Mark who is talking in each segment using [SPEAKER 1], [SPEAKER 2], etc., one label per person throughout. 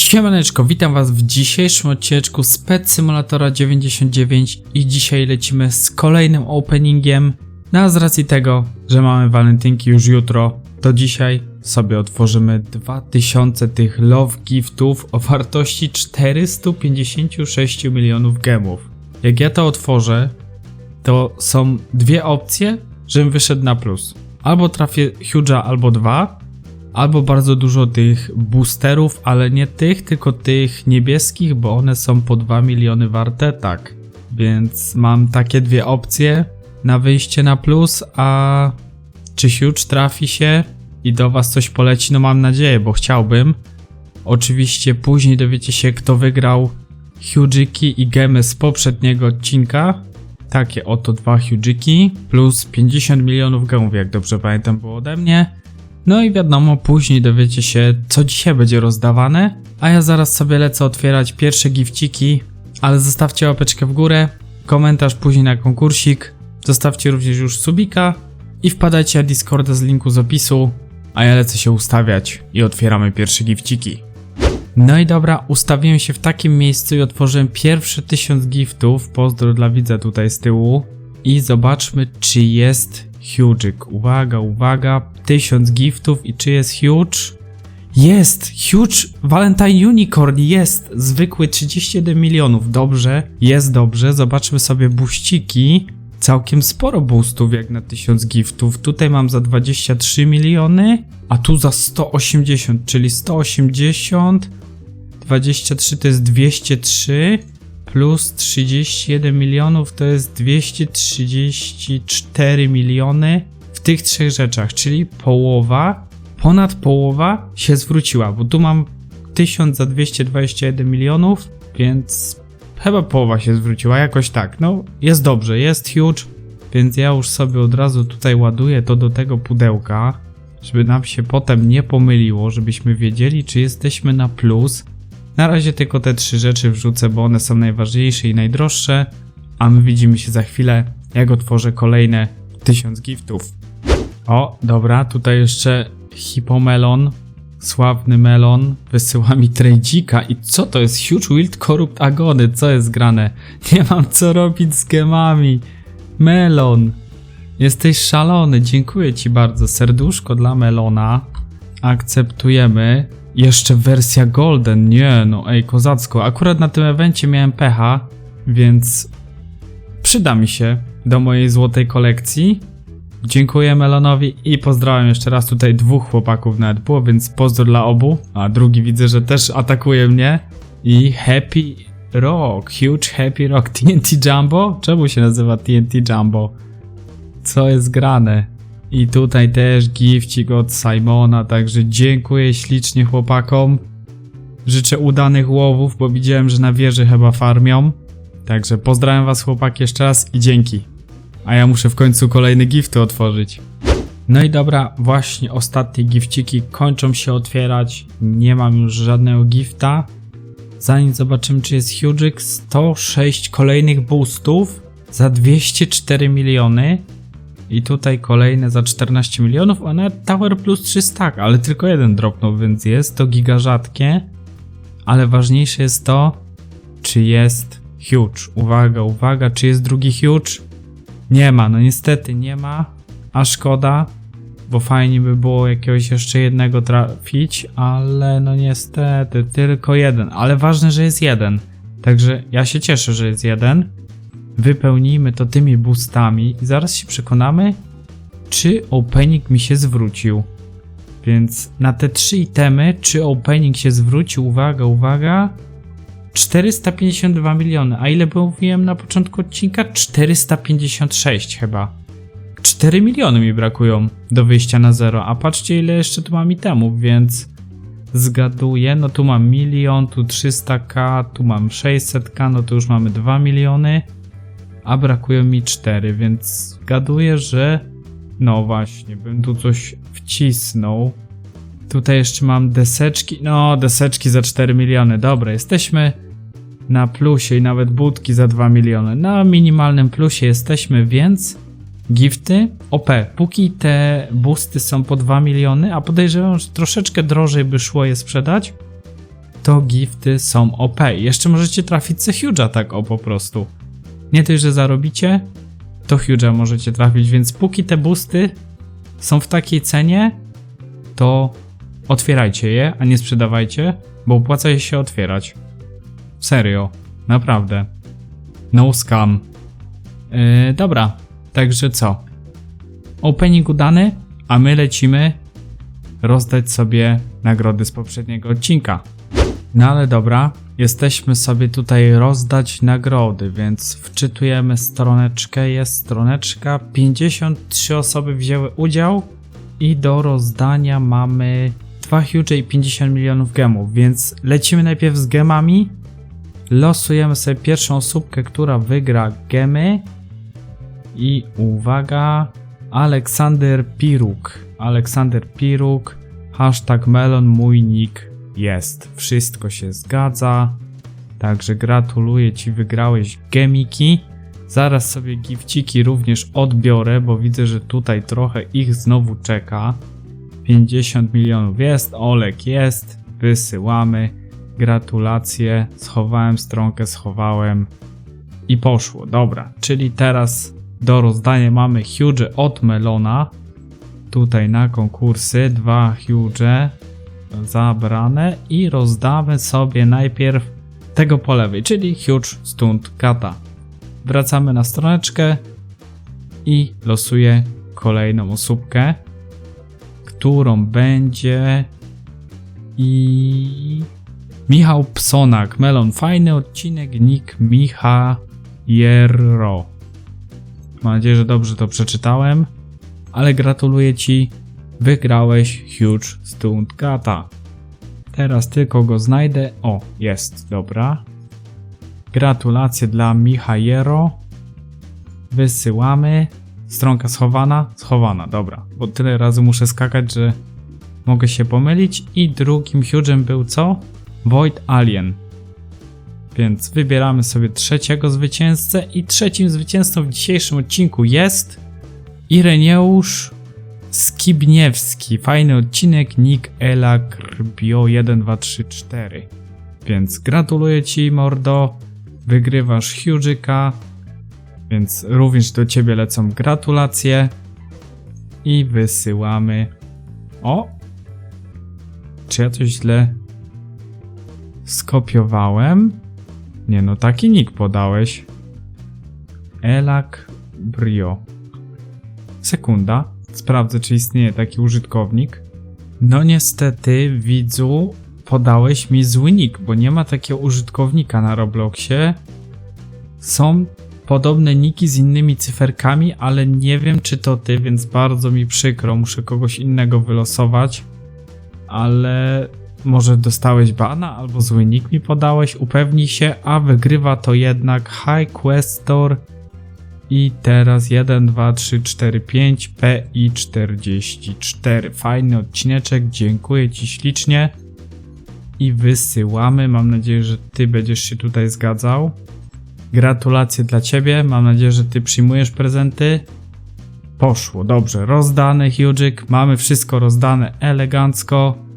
[SPEAKER 1] Siemaneczko, witam was w dzisiejszym odcineczku z Pet Simulatora 99 i dzisiaj lecimy z kolejnym openingiem. No z racji tego, że mamy walentynki już jutro, to dzisiaj sobie otworzymy 2000 tych love giftów o wartości 456 milionów gemów. Jak ja to otworzę, to są dwie opcje, żebym wyszedł na plus. Albo trafię Huge'a albo dwa, albo bardzo dużo tych boosterów, ale nie tych, tylko tych niebieskich, bo one są po 2 miliony warte, tak. Więc mam takie dwie opcje na wyjście na plus, a czy huge trafi się i do was coś poleci, no mam nadzieję, bo chciałbym. Oczywiście później dowiecie się, kto wygrał Hugiki i gemy z poprzedniego odcinka. Takie oto dwa Hugiki plus 50 milionów gemów, jak dobrze pamiętam, było ode mnie. No i wiadomo, później dowiecie się, co dzisiaj będzie rozdawane, a ja zaraz sobie lecę otwierać pierwsze gifciki, ale zostawcie łapeczkę w górę, komentarz później na konkursik, zostawcie również już subika i wpadajcie na Discorda z linku z opisu, a ja lecę się ustawiać i otwieramy pierwsze gifciki. No i dobra, ustawiłem się w takim miejscu i otworzyłem pierwsze 1000 giftów, pozdro dla widza tutaj z tyłu. I zobaczmy czy jest Huge'ik. Uwaga, uwaga, 1000 giftów i czy jest huge? Jest! Huge Valentine Unicorn jest! Zwykły 37 milionów. Dobrze, jest dobrze. Zobaczmy sobie buściki. Całkiem sporo boostów jak na 1000 giftów. Tutaj mam za 23 miliony, a tu za 180, czyli 180, 23 to jest 203, plus 31 milionów to jest 234 miliony w tych trzech rzeczach, czyli połowa, ponad połowa się zwróciła, bo tu mam 1000 za 221 milionów, więc chyba połowa się zwróciła, jakoś tak. No, jest dobrze, jest huge, więc ja już sobie od razu tutaj ładuję to do tego pudełka, żeby nam się potem nie pomyliło, żebyśmy wiedzieli, czy jesteśmy na plus. Na razie tylko te trzy rzeczy wrzucę, bo one są najważniejsze i najdroższe, a my widzimy się za chwilę, jak otworzę kolejne 1000 giftów. O, dobra, tutaj jeszcze Hipomelon, sławny melon, wysyła mi trejdzika i co to jest? Huge Wild Corrupt Agony, co jest grane? Nie mam co robić z gemami. Melon, jesteś szalony, dziękuję ci bardzo. Serduszko dla melona, akceptujemy. Jeszcze wersja Golden, nie no, ej, kozacko. Akurat na tym evencie miałem pecha, więc przyda mi się do mojej złotej kolekcji. Dziękuję Melonowi i pozdrawiam jeszcze raz tutaj dwóch chłopaków nawet było, więc pozdro dla obu. A drugi widzę, że też atakuje mnie. I Happy Rock, Huge Happy Rock TNT Jumbo? Czemu się nazywa TNT Jumbo? Co jest grane? I tutaj też gifcik od Simona, także dziękuję ślicznie chłopakom. Życzę udanych łowów, bo widziałem, że na wieży chyba farmią. Także pozdrawiam was chłopaki jeszcze raz i dzięki. A ja muszę w końcu kolejne gifty otworzyć. No i dobra, właśnie ostatnie gifciki kończą się otwierać. Nie mam już żadnego gifta. Zanim zobaczymy czy jest Huge'ik, 106 kolejnych boostów za 204 miliony. I tutaj kolejne za 14 milionów, a nawet Tower plus 300, tak, ale tylko jeden dropnął, więc jest to giga rzadkie. Ale ważniejsze jest to, czy jest huge. Uwaga, uwaga, czy jest drugi huge? Nie ma, no niestety nie ma, a szkoda, bo fajnie by było jakiegoś jeszcze jednego trafić, ale no niestety tylko jeden, ale ważne, że jest jeden. Także ja się cieszę, że jest jeden. Wypełnijmy to tymi boostami i zaraz się przekonamy, czy opening mi się zwrócił. Więc na te trzy itemy, czy opening się zwrócił, uwaga, uwaga, 452 miliony. A ile mówiłem na początku odcinka? 456 chyba. 4 miliony mi brakują do wyjścia na zero. A patrzcie ile jeszcze tu mam itemów, więc zgaduję. No tu mam milion, tu 300k, tu mam 600k, no to już mamy 2 miliony. A brakują mi 4, więc zgaduję, że... No właśnie, bym tu coś wcisnął. Tutaj jeszcze mam deseczki. No, deseczki za 4 miliony. Dobra, jesteśmy na plusie i nawet budki za 2 miliony. Na minimalnym plusie jesteśmy, więc gifty OP. Póki te boosty są po 2 miliony, a podejrzewam, że troszeczkę drożej by szło je sprzedać, to gifty są OP. Jeszcze możecie trafić se Huge'a tak o po prostu. Nie tylko, że zarobicie, to Huge'a możecie trafić, więc póki te boosty są w takiej cenie, to otwierajcie je, a nie sprzedawajcie, bo opłaca się otwierać. Serio, naprawdę. No scam. Yy, dobra, także co? Opening udany, a my lecimy rozdać sobie nagrody z poprzedniego odcinka. No ale dobra, jesteśmy sobie tutaj rozdać nagrody, więc wczytujemy stroneczkę, jest stroneczka, 53 osoby wzięły udział i do rozdania mamy 2 huge i 50 milionów gemów, więc lecimy najpierw z gemami, losujemy sobie pierwszą osóbkę, która wygra gemy. I uwaga, Aleksander Piruk. Aleksander Piruk, hashtag melon mój nick jest. Wszystko się zgadza. Także gratuluję Ci, wygrałeś gemiki. Zaraz sobie gifciki również odbiorę, bo widzę, że tutaj trochę ich znowu czeka. 50 milionów jest, Olek jest, wysyłamy. Gratulacje, schowałem stronkę, schowałem i poszło. Dobra, czyli teraz do rozdania mamy huge od Melona. Tutaj na konkursy dwa huge zabrane i rozdamy sobie najpierw tego po lewej, czyli huge stunt kata. Wracamy na stroneczkę i losuję kolejną osóbkę, którą będzie i Michał Psonak, Melon, fajny odcinek, nick Micha Jerro. Mam nadzieję, że dobrze to przeczytałem, ale gratuluję Ci, wygrałeś Huge Stunt Kata. Teraz tylko go znajdę. O, jest, dobra. Gratulacje dla Michajero. Wysyłamy. Stronka schowana? Schowana, dobra. Bo tyle razy muszę skakać, że mogę się pomylić. I drugim Huge'em był co? Void Alien. Więc wybieramy sobie trzeciego zwycięzcę i trzecim zwycięzcą w dzisiejszym odcinku jest Ireneusz Skibniewski. Fajny odcinek, nick Ela Krbio 1234. Więc gratuluję Ci mordo, wygrywasz Huge'ika, więc również do Ciebie lecą gratulacje i wysyłamy. O! Czy ja coś źle skopiowałem? Nie no, taki nick podałeś. Elak Brio. Sekunda. Sprawdzę, czy istnieje taki użytkownik. No niestety, widzu, podałeś mi zły nick, bo nie ma takiego użytkownika na Robloxie. Są podobne niki z innymi cyferkami, ale nie wiem, czy to ty, więc bardzo mi przykro. Muszę kogoś innego wylosować. Ale może dostałeś bana albo zły nick mi podałeś, upewnij się, a wygrywa to jednak High Questor i teraz 1, 2, 3, 4, 5 PI 44. Fajny odcineczek, dziękuję Ci ślicznie i wysyłamy. Mam nadzieję, że Ty będziesz się tutaj zgadzał. Gratulacje dla Ciebie, mam nadzieję, że Ty przyjmujesz prezenty. Poszło, dobrze, rozdane Hughik, mamy wszystko rozdane elegancko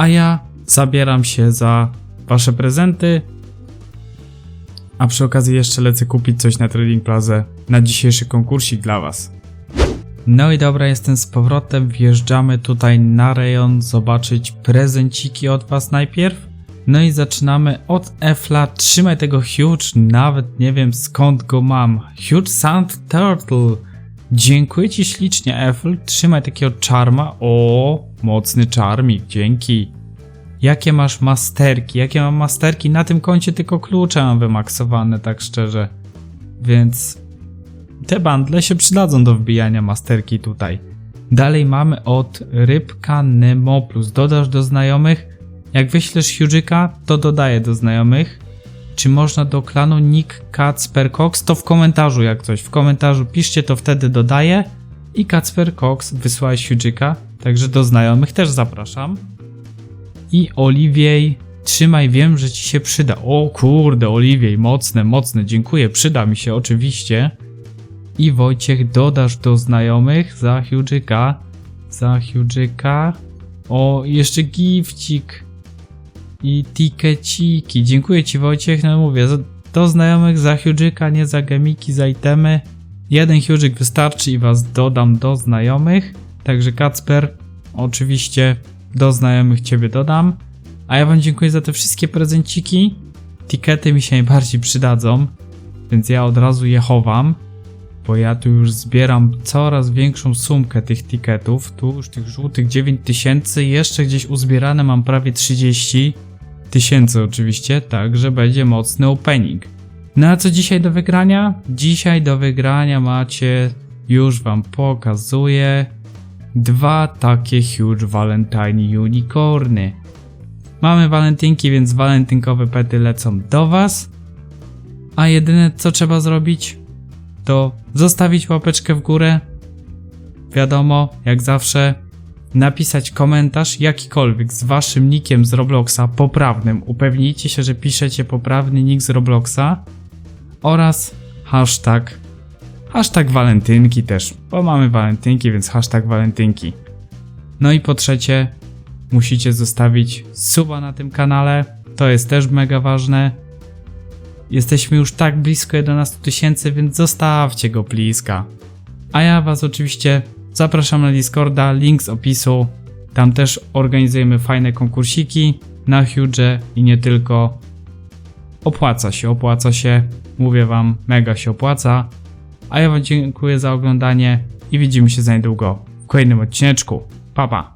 [SPEAKER 1] a ja zabieram się za wasze prezenty. A przy okazji jeszcze lecę kupić coś na Trading Plaza na dzisiejszy konkursik dla was. No i dobra, jestem z powrotem. Wjeżdżamy tutaj na rejon zobaczyć prezenciki od was najpierw. No i zaczynamy od Efla. Trzymaj tego Huge, nawet nie wiem skąd go mam. Huge Sand Turtle. Dziękuję ci ślicznie, Efl. Trzymaj takiego czarma. O, mocny czarmik, dzięki. Jakie masz masterki? Jakie mam masterki? Na tym koncie tylko klucze mam wymaksowane, tak szczerze. Więc te bandle się przydadzą do wbijania masterki tutaj. Dalej mamy od Rybka Nemo Plus. Dodasz do znajomych. Jak wyślesz Huge'ika, to dodaję do znajomych. Czy można do klanu Nick Kacper Cox? To w komentarzu jak coś. W komentarzu piszcie, to wtedy dodaję. I Kacper Cox wysłałeś Huge'ika, także do znajomych też zapraszam. I Oliwiej, trzymaj, wiem, że ci się przyda. O kurde, Oliwiej, mocne, mocne, dziękuję, przyda mi się oczywiście. I Wojciech, dodasz do znajomych za Huge'ika, za Huge'ika. O, jeszcze gifcik. i tikeciki. Dziękuję Ci Wojciech, no mówię, do znajomych za Hughika, nie za gemiki, za itemy. Jeden Hughik wystarczy i Was dodam do znajomych. Także Kacper, oczywiście do znajomych Ciebie dodam. A ja Wam dziękuję za te wszystkie prezenciki. Tikety mi się najbardziej przydadzą, więc ja od razu je chowam, bo ja tu już zbieram coraz większą sumkę tych tiketów. Tu już tych żółtych 9000, jeszcze gdzieś uzbierane mam prawie 30 tysięcy oczywiście, także będzie mocny opening. No a co dzisiaj do wygrania? Dzisiaj do wygrania macie, już wam pokazuję, dwa takie huge valentine unicorny. Mamy walentynki, więc walentynkowe pety lecą do Was. A jedyne co trzeba zrobić, to zostawić łapeczkę w górę. Wiadomo, jak zawsze, napisać komentarz jakikolwiek z Waszym nickiem z Robloxa poprawnym. Upewnijcie się, że piszecie poprawny nick z Robloxa oraz hashtag hashtag walentynki też, bo mamy walentynki, więc hashtag walentynki. No i po trzecie, musicie zostawić suba na tym kanale. To jest też mega ważne. Jesteśmy już tak blisko 11 tysięcy, więc zostawcie go bliska. A ja Was oczywiście zapraszam na Discorda, link z opisu. Tam też organizujemy fajne konkursiki na Huge i nie tylko. Opłaca się, opłaca się. Mówię Wam, mega się opłaca. A ja Wam dziękuję za oglądanie i widzimy się za niedługo w kolejnym odcineczku. Pa pa!